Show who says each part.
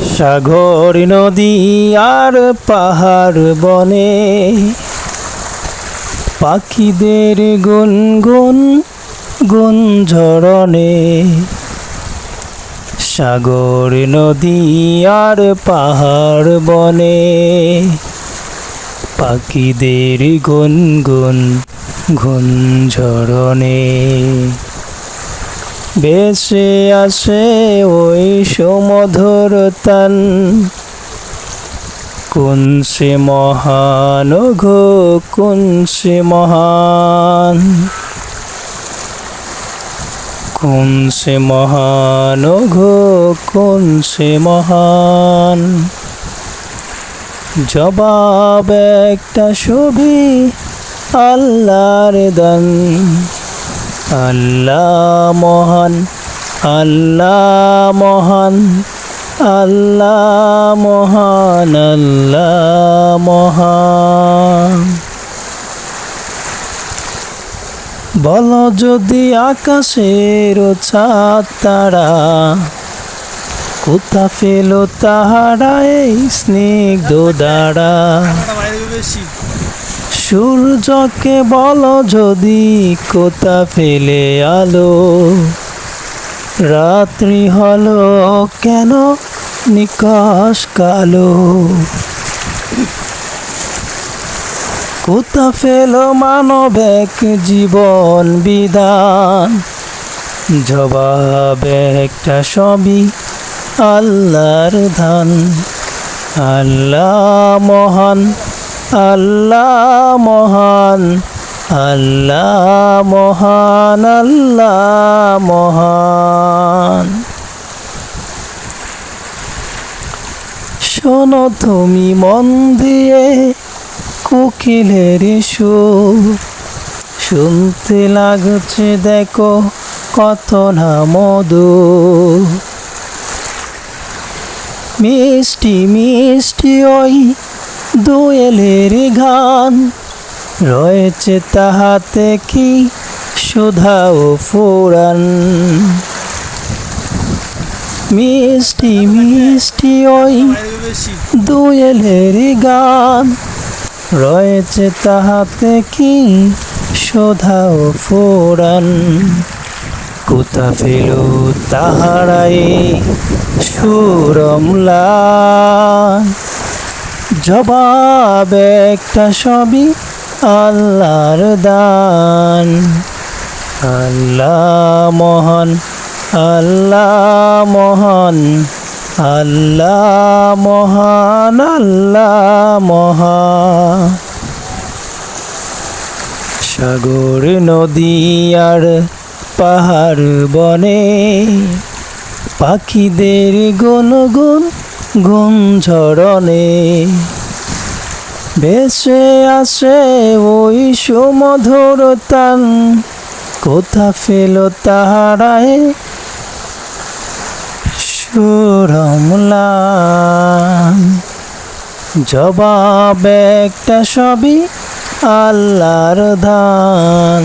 Speaker 1: সাগর নদী আর পাহাড় বনে, পাখিদের গুনগুন গুঞ্জরণে। সাগর নদী আর পাহাড় বনে, পাখিদের গুনগুন গুঞ্জরণে। বেশে আসে ওই সমধুর তান। কোন সে মহান ঘো কোন সে মহান? কোন সে মহান ঘো কোন সে মহান? জবাব একটা ছবি আল্লাহর দান। আল্লাহ মহান আল্লাহ মহান আল্লাহ মহান আল্লাহ মহান। বলো যদি আকাশের ছাদ তারা কোথা পেল তাহারা এই স্নিগ্ধ দ্বারা? সূর্যকে বলো যদি কোথা ফেলে আলো? রাত্রি হলো কেন নিকাশ কালো? কোথা ফেলো মানব এক জীবন বিধান? জবাব একটা সবই আল্লাহর ধান, আল্লাহ মহান আল্লাহ মহান আল্লাহ মহান আল্লাহ মহান। শোনো তুমি মন দিয়ে কোকিলের সুর, শুনতে লাগছে দেখো কত না মধু মিষ্টি মিষ্টি ওই দোয়েলের গান। রয়েছে তাহাতে কি সুধা ও ফুরান। মিষ্টি মিষ্টি ওই দোয়েলের গান। রয়েছে তাহাতে কি সুধা ও ফুরান। কোথা ফেল তাহারাই সুরমলা জবাব একটা সবই আল্লাহর দান। আল্লাহ মহান আল্লাহ মহান আল্লাহ মহান, আল্লাহ মহা সাগর, নদী আর পাহাড় বনে পাখিদের গুনগুন গুঞ্জরণে বেশে আসে ওই সুমধুর তান কোথা ফেল তাহারায় সুরমলাম জবাব একটা সবই আল্লাহর ধান